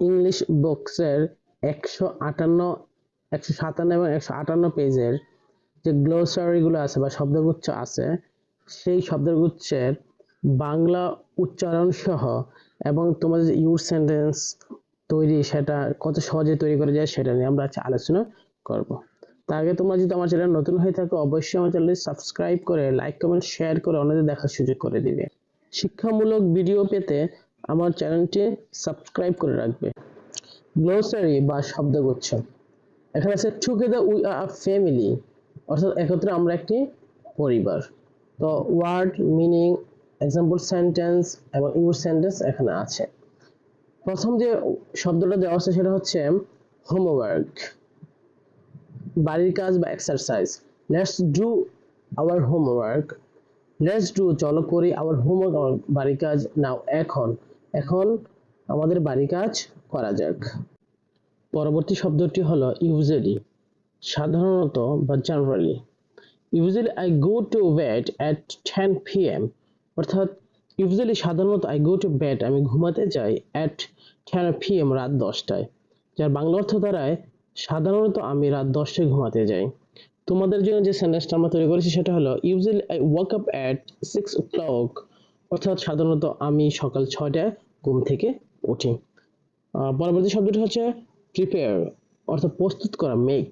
English বুকসের একশো আটান্ন, একশো সাতান্ন এবং একশো আটান্ন পেজের যে গ্লোসারিগুলো আছে বা শব্দগুচ্ছ আছে, সেই শব্দগুচ্ছের বাংলা উচ্চারণ সহ এবং তোমাদের যে ইউর সেন্টেন্স তৈরি সেটা কত সহজে তৈরি করা যায় সেটা নিয়ে আমরা আজকে আলোচনা করব। তার আগে তোমরা যদি আমার চ্যানেল নতুন হয়ে থাকো, অবশ্যই আমার চ্যানেলটি সাবস্ক্রাইব করে লাইক কমেন্ট শেয়ার করে অন্যদের দেখার সুযোগ করে দিবে। শিক্ষামূলক ভিডিও পেতে আমার চ্যানেলটি সাবস্ক্রাইব করে রাখবে। গ্লোসারি বা শব্দগুচ্ছ। এখানে আছে টুগেদার উই আর ফ্যামিলি অর্থাৎ একত্রে আমরা একটি পরিবার। তো ওয়ার্ড মিনিং এক্সাম্পল সেন্টেন্স এবং ইউর সেন্টেন্স এখানে আছে। প্রথম যে শব্দটা দেওয়া আছে সেটা হচ্ছে হোমওয়ার্ক বাড়ির কাজ বা exercise let's do our homework let's do চলো করি আওয়ার হোমওয়ার্ক বাড়ির কাজ নাও এখন। এখন আমাদের বাড়ির কাজ করা যাক। পরবর্তী শব্দটি হলো ইউজুয়ালি সাধারণত বা generally usually I go to bed at ten P M অর্থাৎ ইউজুয়ালি সাধারণত আই গো টু বেড আমি ঘুমাতে যাই অ্যাট টেন পি এম রাত দশটায়, যার বাংলা অর্থ দাঁড়ায় সাধারণত আমি রাত দশটায় ঘুমাতে যাই। তোমাদের জন্য যে সেন্টেন্সটা আমরা তৈরি করেছি সেটা হলো usually I wake up at six o'clock অর্থাৎ সাধারণত আমি সকাল ছয়টায় ঘুম থেকে উঠি। পরবর্তী শব্দটি হচ্ছে প্রিপেয়ার অর্থাৎ প্রস্তুত করা make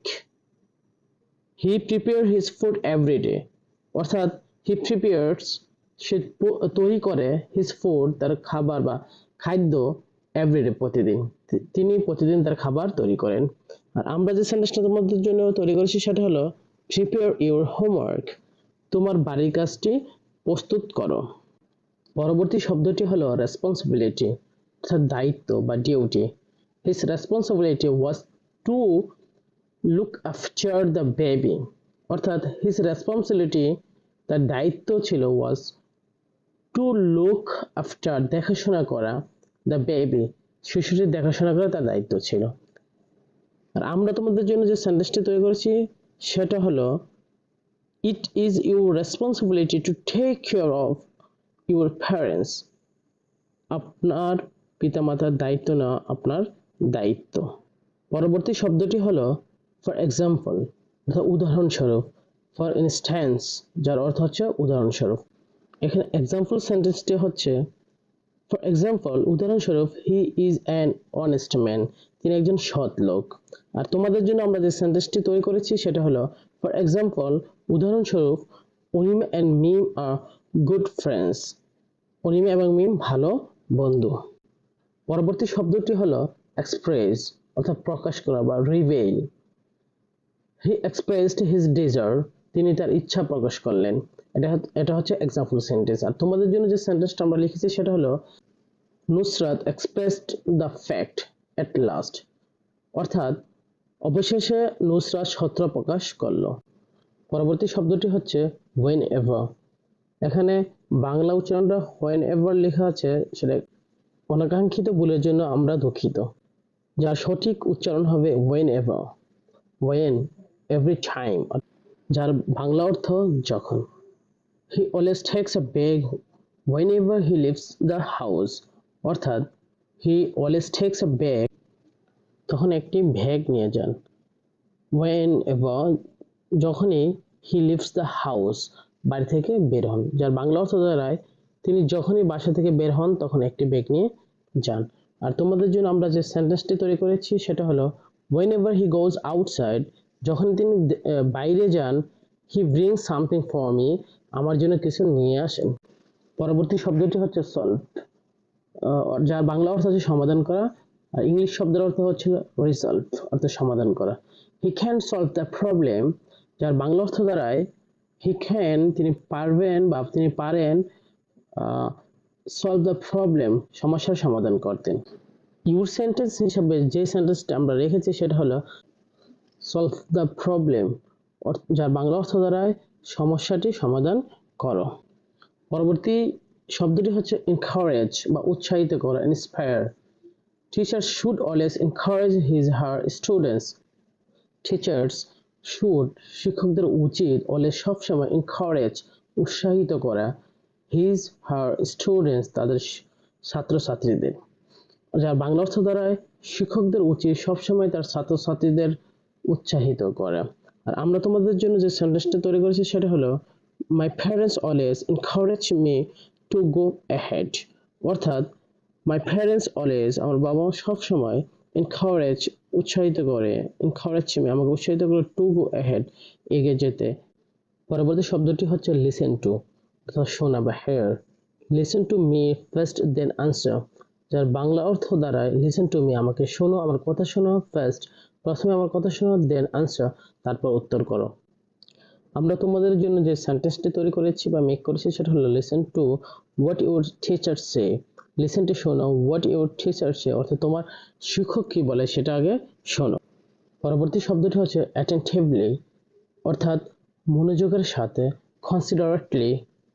he prepare his food everyday অর্থাৎ হি প্রিপেয়ার্স সে তৈরি করে হিজ ফুড তার খাবার বা খাদ্য এভরিডে প্রতিদিন। তিনি প্রতিদিন তার খাবার তৈরি করেন। আর আমরা যে সেন্টেন্সটা তোমাদের জন্য তৈরি করেছি, সেটা হলো প্রিপেয়ার ইউর হোমওয়ার্ক তোমার বাড়ির কাজটি প্রস্তুত করো। পরবর্তী শব্দটি হলো রেসপন্সিবিলিটি অর্থাৎ দায়িত্ব বা duty his responsibility was to look after the baby অর্থাৎ হিস রেসপন্সিবিলিটি তার দায়িত্ব ছিল ওয়াজ টু লুক আফটার দেখাশোনা করা দ্য বেবি শিশুটির দেখাশোনা করা তার দায়িত্ব ছিল। আর আমরা তোমাদের জন্য যে সেন্টেন্সটি তৈরি করেছি, সেটা হলো it is your responsibility to take care of your parents আপনার পিতামাতার দায়িত্ব নেওয়া আপনার দায়িত্ব। পরবর্তী শব্দটি হলো ফর এক্সাম্পল অর্থাৎ উদাহরণস্বরূপ ফর ইনস্ট্যান্স যার অর্থ হচ্ছে উদাহরণস্বরূপ। এখানে এক্সাম্পল সেন্টেন্সটি হচ্ছে ফর এক্সাম্পল উদাহরণস্বরূপ he is an honest man তিনি একজন সৎ লোক। আর তোমাদের জন্য আমরা যে সেন্টেন্সটি তৈরি করেছি, সেটা হলো ফর এক্সাম্পল উদাহরণস্বরূপ Anim and Mim are good friends Anima এবং মিম ভালো বন্ধু। পরবর্তী শব্দটি হলো এক্সপ্রেস অর্থাৎ প্রকাশ করা বা reveal he expressed his desire তিনি তার ইচ্ছা প্রকাশ করলেন। এটা এটা হচ্ছে এক্সাম্পল সেন্টেন্স আর তোমাদের জন্য যে সেন্টেন্সটা আমরা লিখেছি, সেটা হলো, Nusrat expressed the fact at last অর্থাৎ, অবশেষে নুসরাত সত্য প্রকাশ করল। পরবর্তী শব্দটি হচ্ছে ওয়েন এভার এখানে বাংলা উচ্চারণটা হোয়েন এভার লেখা আছে, সেটা অনাকাঙ্ক্ষিত ভুলের জন্য আমরা দুঃখিত। যার সঠিক উচ্চারণ হবে whenever when every time যার বাংলা অর্থ যখন। He always takes a bag whenever he leaves the house অর্থাৎ he always takes a bag তখন একটি ব্যাগ নিয়ে যান। ওয়েন এভার যখনই হি লিভস দ্য হাউস বাড়ি থেকে বের হন। যার বাংলা অর্থ দাঁড়ায় তিনি যখনই বাসা থেকে বের হন, তখন একটি ব্যাগ নিয়ে যান। আর তোমাদের জন্য আমরা যে সেন্টেন্সটি তৈরি করেছি, সেটা হলো whenever he goes outside যখন তিনি বাইরে যান he bring something for me আমার জন্য কিছু নিয়ে আসেন। পরবর্তী শব্দটি হচ্ছে সলভ যার বাংলা অর্থ হচ্ছে সমাধান করা, আর ইংলিশ শব্দের অর্থ হচ্ছে রিসলভ অর্থাৎ সমাধান করা। He can solve the problem যার বাংলা অর্থ দ্বারায় হি ক্যান তিনি পারবেন বা তিনি পারেন সলভ দ্য প্রবলেম সমস্যার সমাধান করতেন। ইউর সেন্টেন্স হিসাবে যে সেন্টেন্সটা আমরা রেখেছি সেটা হলো সলভ দ্য প্রবলেম যার বাংলা অর্থ দ্বারায় সমস্যাটি সমাধান করো। পরবর্তী শব্দটি হচ্ছে এনকারেজ বা উৎসাহিত করা inspire teacher should always encourage his her students teachers should শিক্ষকদের উচিত অলওয়েজ সবসময় এনকারেজ উৎসাহিত করা। হিজ হার স্টুডেন্টস তাদের ছাত্রছাত্রীদের। যার বাংলা অর্থ দ্বারায় শিক্ষকদের উচিত সবসময় তার ছাত্রছাত্রীদের উৎসাহিত করা। আর আমরা তোমাদের জন্য যে সেন্টেন্সটা তৈরি করেছি সেটা হলো my parents always encourage me to go ahead অর্থাৎ মাই প্যারেন্টস অলওয়েজ আমার বাবা সবসময় এনকারেজ উৎসাহিত করে এনকারেজ মি আমাকে উৎসাহিত করে টু গো অ্যাহেড এগিয়ে যেতে। পরবর্তী শব্দটি হচ্ছে লিসেন টু অর্থাৎ শোনা বা hear listen to me first then answer যার বাংলা অর্থ দাঁড়ায় লিসেন টু মি আমাকে শোনো, আমার কথা শোনো ফার্স্ট প্রথমে আমার কথা শোনো দেন আনসার তারপর উত্তর করো। আমরা তোমাদের জন্য যে সেন্টেন্সটি তৈরি করেছি বা মেক করেছি, সেটা হলো listen to what your teacher say listen to শোনো হোয়াট ইউর টিচার সে অর্থাৎ তোমার শিক্ষক কি বলে সেটা আগে শোনো। পরবর্তী শব্দটি হচ্ছে অ্যাটেন্টিভলি অর্থাৎ মনোযোগের সাথে কনসিডারেটলি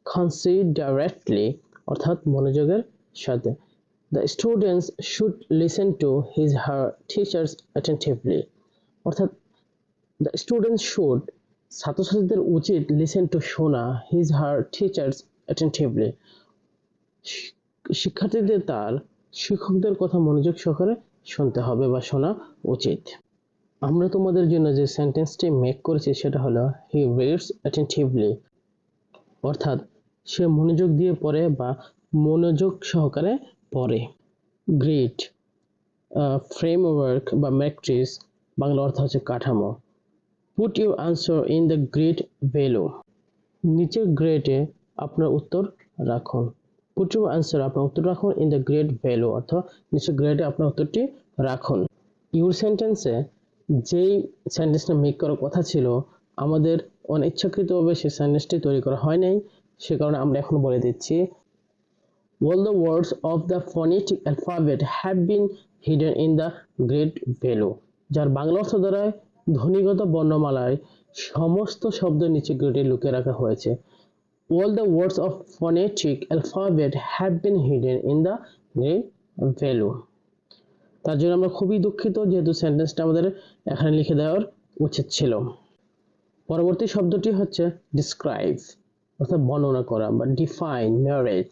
কনসিডারেটলি অর্থাৎ মনোযোগের সাথে। The students should listen to his her teachers attentively অর্থাৎ দ্য স্টুডেন্টস শুড ছাত্রছাত্রীদের উচিত লিসেন টু শোনা হিজ হার টিচার্স অ্যাটেন্টিভলি শিক্ষার্থীদের তার শিক্ষকদের কথা মনোযোগ সহকারে শুনতে হবে বা শোনা উচিত। আমরা তোমাদের জন্য যে সেন্টেন্সটি মেক করেছি সেটা হলো হি রিডস অ্যাটেন্টিভলি অর্থাৎ সে মনোযোগ দিয়ে পড়ে বা মনোযোগ সহকারে পড়ে। গ্রিড ফ্রেমওয়ার্ক বা ম্যাট্রিক্স বাংলা অর্থ হচ্ছে কাঠামো। Put your answer in the great value নিচের গ্রেডে আপনার উত্তর রাখুন। পুট ইউর আনসার আপনার উত্তর রাখুন ইন দ্য গ্রেড ভ্যালু অর্থাৎ নিচের গ্রেডে আপনার উত্তরটি রাখুন। ইউর সেন্টেন্সে যেই সেন্টেন্সটা মেক করার কথা ছিল, আমাদের অনিচ্ছাকৃতভাবে সেই সেন্টেন্সটি তৈরি করা হয় নাই, সে কারণে আমরা এখন বলে দিচ্ছি। All the words of the phonetic alphabet have been hidden in the great value, যার বাংলা অর্থ দ্বারা ধ্বনিগত বর্ণমালায় সমস্ত শব্দ নিচে গ্রেডে লুকিয়ে রাখা হয়েছে। All the words of phonetic alphabet have been hidden in the great value. তার জন্য আমরা খুবই দুঃখিত যেহেতু সেন্টেন্সটা আমাদের এখানে লিখে দেওয়ার উচিত ছিল। পরবর্তী শব্দটি হচ্ছে ডিসক্রাইব অর্থাৎ বর্ণনা করা বা define marriage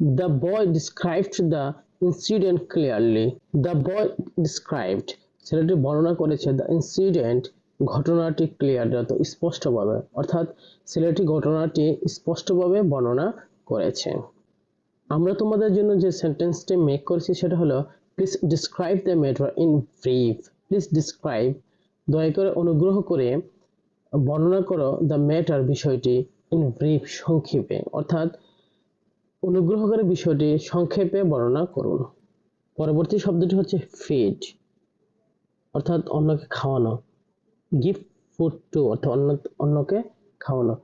the boy described the incident clearly the boy described ছেলেটি বর্ণনা করেছে দ্য ইনসিডেন্ট ঘটনাটি ক্লিয়ার তো স্পষ্টভাবে, অর্থাৎ ছেলেটি ঘটনাটি স্পষ্টভাবে বর্ণনা করেছে। আমরা তোমাদের জন্য যে সেন্টেন্সটি মেক করেছি, সেটা হলো please describe the matter in brief please describe দয়া করে অনুগ্রহ করে বর্ণনা করো দ্য ম্যাটার বিষয়টি ইন ব্রিফ সংক্ষেপে। অর্থাৎ, অনুগ্রহ করে বিষয়টি সংক্ষেপে বর্ণনা করুন। পরবর্তী শব্দটি হচ্ছে ফিড অর্থাৎ অন্যকে খাওয়ানো। গিভ ফুড টু অর্থাৎ অন্য, অন্যকে খাওয়ানো।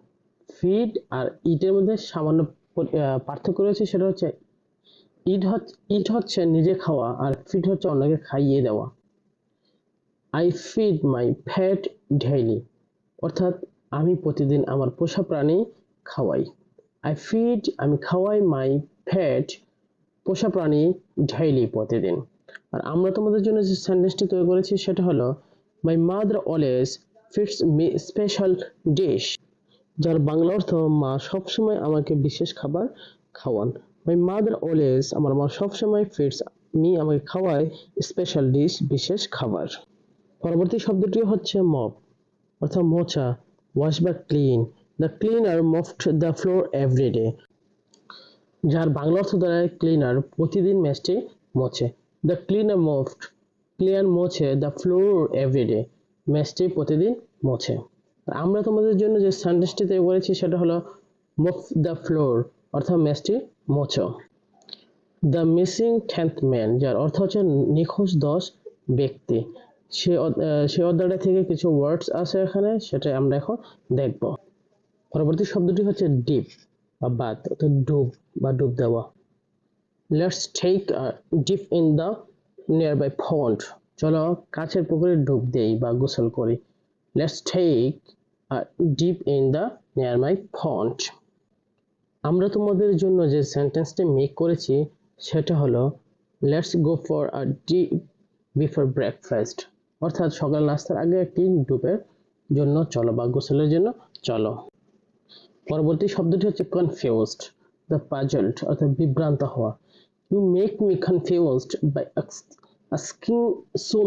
ফিড আর ইটের মধ্যে সামান্য পার্থক্য রয়েছে, সেটা হচ্ছে ইট হচ্ছে ইট হচ্ছে নিজে খাওয়া আর ফিড হচ্ছে অন্যকে খাইয়ে দেওয়া। I feed my fat daily অর্থাৎ আমি প্রতিদিন আমার পোষা প্রাণী খাওয়াই। আই ফিড আমি খাওয়াই মাই ফ্যাট পোষা প্রাণী ডেইলি প্রতিদিন। আর আমরা তোমাদের জন্য যে সেন্টেন্সটি তৈরি করেছি, সেটা হলো my mother always feeds me special dish যার বাংলা অর্থ মা সবসময় আমাকে বিশেষ খাবার খাওয়ান। মাই মাদার অলওয়েজ আমার মা সবসময় ফিটস মি আমাকে খাওয়ায় স্পেশাল ডিশ বিশেষ খাবার। পরবর্তী শব্দটি হচ্ছে মপ অর্থাৎ মোছা ওয়াশ বা clean the cleaner mopped the floor everyday যার বাংলা অর্থ দ্বারা ক্লিনার প্রতিদিন ম্যাচটি মোছে। দ্য ক্লিনার মফট ক্লিয়ার মোছে দ্য ফ্লোর এভরিডে ম্যাচটি প্রতিদিন মোছে। আমরা তোমাদের জন্য যে সেন্টেন্সটি তৈরি করেছি সেটা হলো মুভ দ্য ফ্লোর, অর্থাৎ ম্যাচটি মোছো। দ্য মিসিং টেন্থ ম্যান, যার অর্থ হচ্ছে নিখোঁজ দশ ব্যক্তি। সে সে অধ্যায়টা থেকে কিছু ওয়ার্ডস আছে এখানে, সেটা আমরা এখন দেখব। পরবর্তী শব্দটি হচ্ছে ডিপ বা বাদ, অর্থাৎ ডুব বা ডুব দেওয়া। Let's take dip in the by pond চলো কাছের পুকুরে ডুব দেই বা গোসল করি। Let's take dip in the near my pond আমরা তোমাদের জন্য যে সেন্টেন্সটি মেক করেছি, সেটা হলো let's go for a dip before breakfast অর্থাৎ সকাল নাস্তার আগে একটি ডুবের জন্য চলো বা গোসলের জন্য চলো। পরবর্তী শব্দটি হচ্ছে কনফিউজড দ্য পাজল্ড অর্থাৎ বিভ্রান্ত হওয়া। You make me confused by עסקו כאילו, סומק,